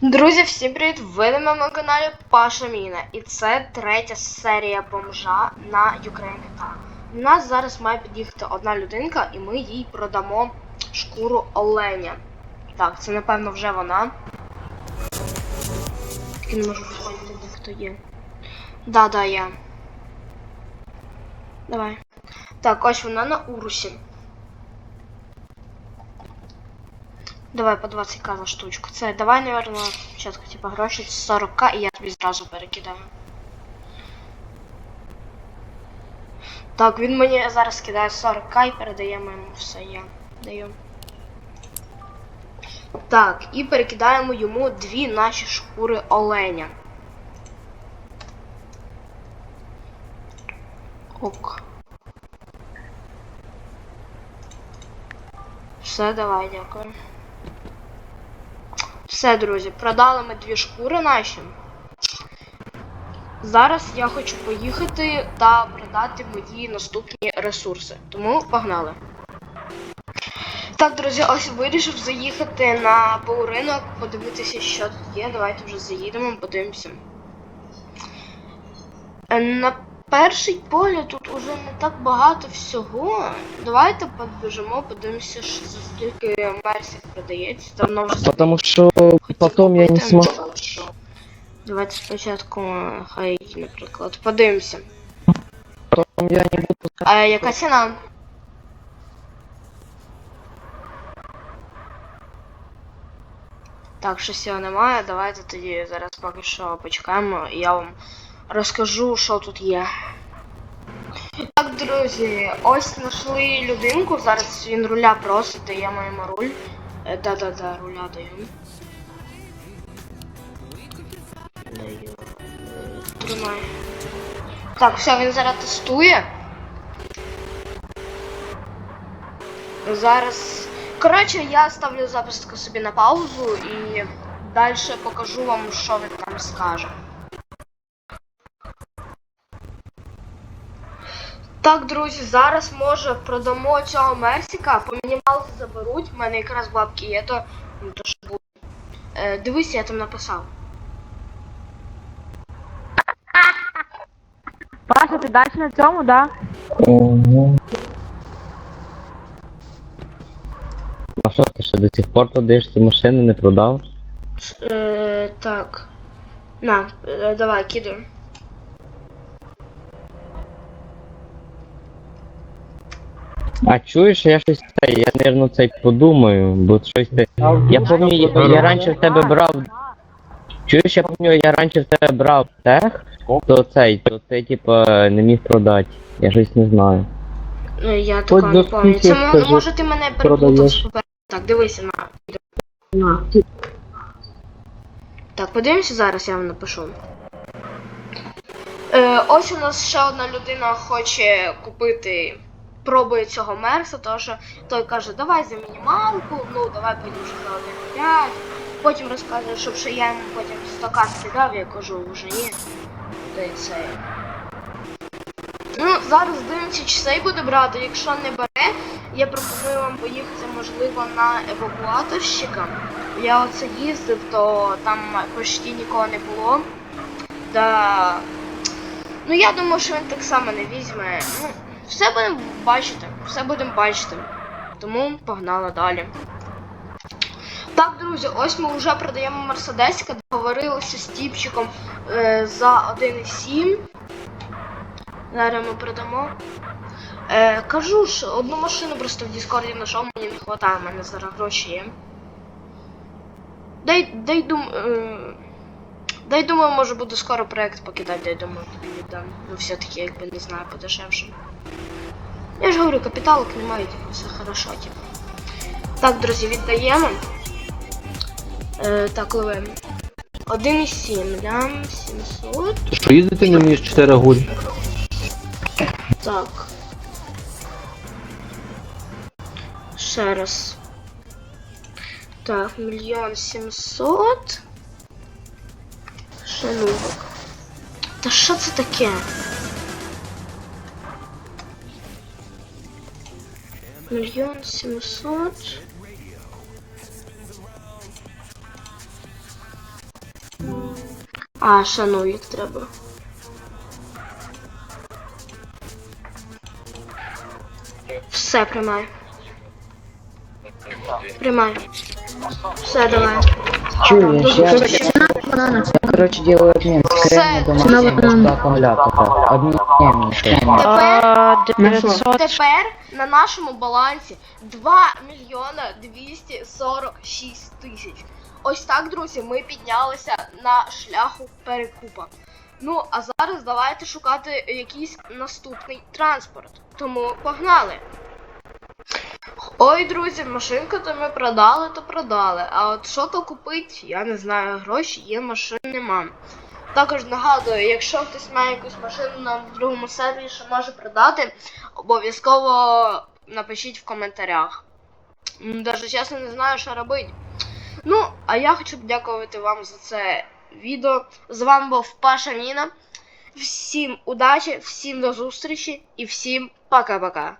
Друзі, всім привіт! Ви на моєму каналі Паша Міна. І це третя серія бомжа на Ukraine GTA. У нас зараз має під'їхати одна людинка, і ми їй продамо шкуру оленя. Так, це напевно вже вона. Тільки не можу виходити, де хто є. Да, да, я. Давай. Так, ось вона на урусі. Давай по 20к за штучку. Це давай, наверное, спочатку типа гроші 40к і я тобі зразу перекидаю. Так, він мені зараз кидає 40к і передаємо йому все я даю. Так, і перекидаємо йому дві наші шкури оленя. Ок. Все, давай, дякую. Все, друзі, продали ми дві шкури наші. Зараз я хочу поїхати та продати мої наступні ресурси. Тому погнали. Так, друзі, ось вирішив заїхати на ринок, подивитися, що тут є. Давайте вже заїдемо, подивимося. Е, На перший погляд тут уже не так багато всього. Давайте побіжимо, подивимося, що за скільки мерсів продається. Давно вже Потому хотів потом я не смогу. Давайте спочатку хай, наприклад, подивимося. Потом я не буду А яка ціна? Так, щось його немає. Давайте тоді зараз поки що почекаємо і я вам розкажу, що тут є. Так, друзі, ось знайшли людинку. Зараз він руля просить, даємо йому руль. Е, Да-да-да, руля даємо. Даю. Е, Тримай. Так, все, він зараз тестує. Зараз. Коротше, я ставлю запис собі на паузу і далі покажу вам, що він там скаже. Так, друзі, зараз може продамо цього Мерсіка, по мінімалці заберуть, в мене якраз бабки є, то, ну, то що буде. Е, дивись, я там написав. Паша, ти далі на цьому, да? А що ти ще до сих пор продаєш ці машини, не продав? Е, так. На, е, давай, кидай. А чуєш, я щось це, я, наверно, це подумаю, бо щось ти. Я пам'ятаю, я, я раніше в тебе брав. Чуєш, я пам'ятаю, я раніше в тебе брав тех, то цей, то ти типа не міг продати. Я щось не знаю. Е, Я такого не до пам'ятаю. скільки, Це мо- скажи, може ти мене переплутав продаєш? Так, дивися на. Так, подивимося зараз, я вам напишу. Е, ось у нас ще одна людина хоче купити. Пробує цього мерса, тому що той каже, давай за мінімалку, ну давай потім вже за 1,5. Потім розказує, щоб ще я йому потім 100 скидав, я кажу, вже ні. Та й це. Ну, зараз дивимося, чи цей буде брати. Якщо не бере, я пропоную вам поїхати, можливо, на евакуаторщика. Я оце їздив, то там почти нікого не було. Да. Ну я думаю, що він так само не візьме. Ну, все будемо бачити, все будемо бачити. Тому погнали далі. Так, друзі, ось ми вже продаємо Мерседесика, договорилися з тіпчиком е, за 1,7. Зараз ми продамо. Е, кажу ж, одну машину просто в Діскорді знайшов, мені не вистачає, в мене зараз гроші є. Дай, дай дум. Е, дай думаю, може буду скоро проект покидати, дай думаю, тобі віддам. Ну все-таки якби не знаю, подешевше. Я ж говорю, капіталок немає, типу, все хорошо, типу. Так, друзі, віддаємо. Е, так, ловимо. 1,7, да? 700. Що їздити не вмієш 4 гуль? Так. Ще раз. Так, мільйон сімсот. Ще. Та що це таке? Мільйон сімсот. А, ну треба. Все, приймай. Приймай. Все, давай. Чуєш, я, я коротше делаю обмін з Все. Кремня до Максима акумулятора. Обміняємося. Тепер, тепер на нашому балансі 2 мільйона 246 тисяч. Ось так, друзі, ми піднялися на шляху перекупа. Ну, а зараз давайте шукати якийсь наступний транспорт. Тому погнали. Ой, друзі, машинку то ми продали, то продали. А от що то купить, я не знаю. Гроші є, машин нема. Також нагадую, якщо хтось має якусь машину на другому сервері, що може продати, обов'язково напишіть в коментарях. Даже чесно не знаю, що робити. Ну, а я хочу подякувати вам за це відео. З вами був Паша Ніна. Всім удачі, всім до зустрічі і всім пока-пока.